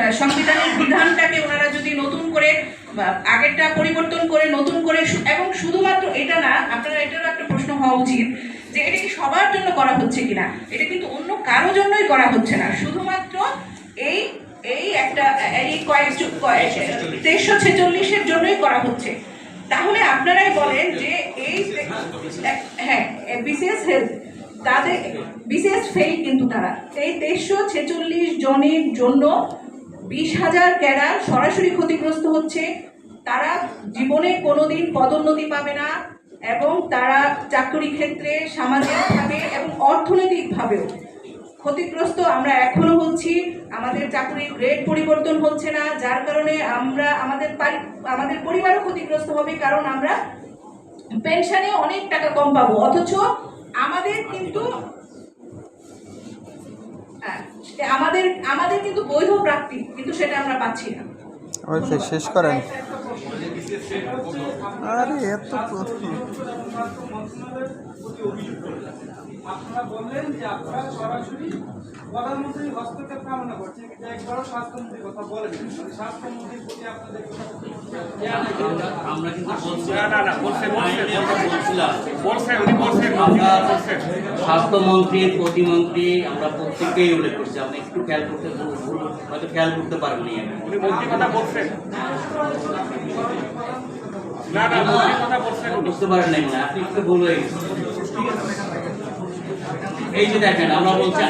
আহ, সাংবিধানিক বিধানটাকে ওনারা যদি নতুন করে আগেরটা পরিবর্তন করে নতুন করে এবং শুধুমাত্র এটা না আপনারা এটারও একটা প্রশ্ন হওয়া উচিত যে এটা কি সবার জন্য করা হচ্ছে কিনা? এটা কিন্তু অন্য কারও জন্যই করা হচ্ছে না। শুধুমাত্র এই এই একটা এই কয়েক তেইশশো ছেচল্লিশের জন্যই করা হচ্ছে। তাহলে আপনারাই বলেন যে এই হ্যাঁ বিসিএস হেলথ তাদের বিশেষ ফেল কিন্তু তারা। এই তেইশশো ছেচল্লিশ জনের জন্য বিশ হাজার ক্যাডার সরাসরি ক্ষতিগ্রস্ত হচ্ছে। তারা জীবনে কোনোদিন পদোন্নতি পাবে না এবং তারা চাকরি ক্ষেত্রে সামাজিকভাবে এবং অর্থনৈতিকভাবেও ক্ষতিগ্রস্ত। আমরা এখনও হচ্ছি আমাদের চাকরির গ্রেড পরিবর্তন হচ্ছে না যার কারণে আমরা আমাদের পারি- আমাদের পরিবারও ক্ষতিগ্রস্ত হবে কারণ আমরা পেনশনে অনেক টাকা কম পাবো। অথচ আমাদের কিন্তু হ্যাঁ, আমাদের আমাদের কিন্তু বৈধ প্রাপ্তি কিন্তু সেটা আমরা পাচ্ছি না। ওই শেষ করেন। আরে এত প্রশ্ন আপনারা বললেন যে আপনারা সরাসরি প্রধানমন্ত্রীর হস্তক্ষেপ কামনা করছেন কিন্তু একবারও স্বাস্থ্যমন্ত্রীর কথা বলেন মানে স্বাস্থ্যমন্ত্রীর প্রতি আপনাদের আমরা কিন্তু বলছি না, না, না, বলছে, বলছে, বলছিলাম। বলছে উনি বলছেন স্বাস্থ্যমন্ত্রী প্রতিমন্ত্রী আমরা প্রত্যেককেই উল্লেখ করছি। আপনি একটু খেয়াল করতে হয়তো খেয়াল করতে পারেননি। উনি মন্ত্রী কথা বলছেন। না না মন্ত্রী কথা বলছেন। বুঝতে পারেন নাই হয়। আপনি একটু ভুল হয়ে গেছেন। এই যে দেখেন আমরা বলছি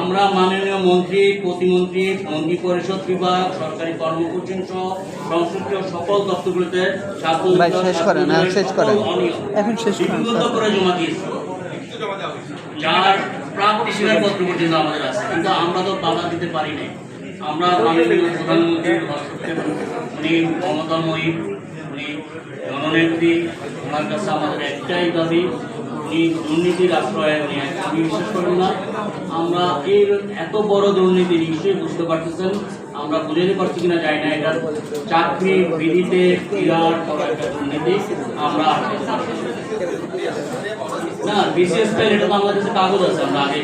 আমরা মাননীয় মন্ত্রী প্রতিমন্ত্রী মন্ত্রী পরিষদ বিভাগ সরকারি কর্মকর্তা সহ সংশ্লিষ্ট সকল দপ্তরগুলিতে শেষ করেন, হ্যাঁ, শেষ করেন। এখন শেষ করেন, করে জমা দিয়েছি। যার প্রাপ্তি স্বীকারপত্র পর্যন্ত আমাদের আছে কিন্তু আমরা তো বাধা দিতে পারি নাই। আমরা মাননীয় প্রধানমন্ত্রীর হস্তক্ষেপ উনি মমতাময়ী উনি জননেত্রী ওনার কাছে আমাদের একটাই দাবি দুর্নীতির আশ্রয় নেয় আমি বিশ্বাস করি না। আমরা এই এত বড় দুর্নীতি নিশ্চয়ই বুঝতে পারতেছেন। আমরা বুঝাতে পারছি কিনা যাই না, এটা চাকরি বিধিতে বিরাট বড় একটা দুর্নীতি। আমরা না বিশেষ করে এটা তো আমাদের কাছে কাগজ আছে, আমরা আগে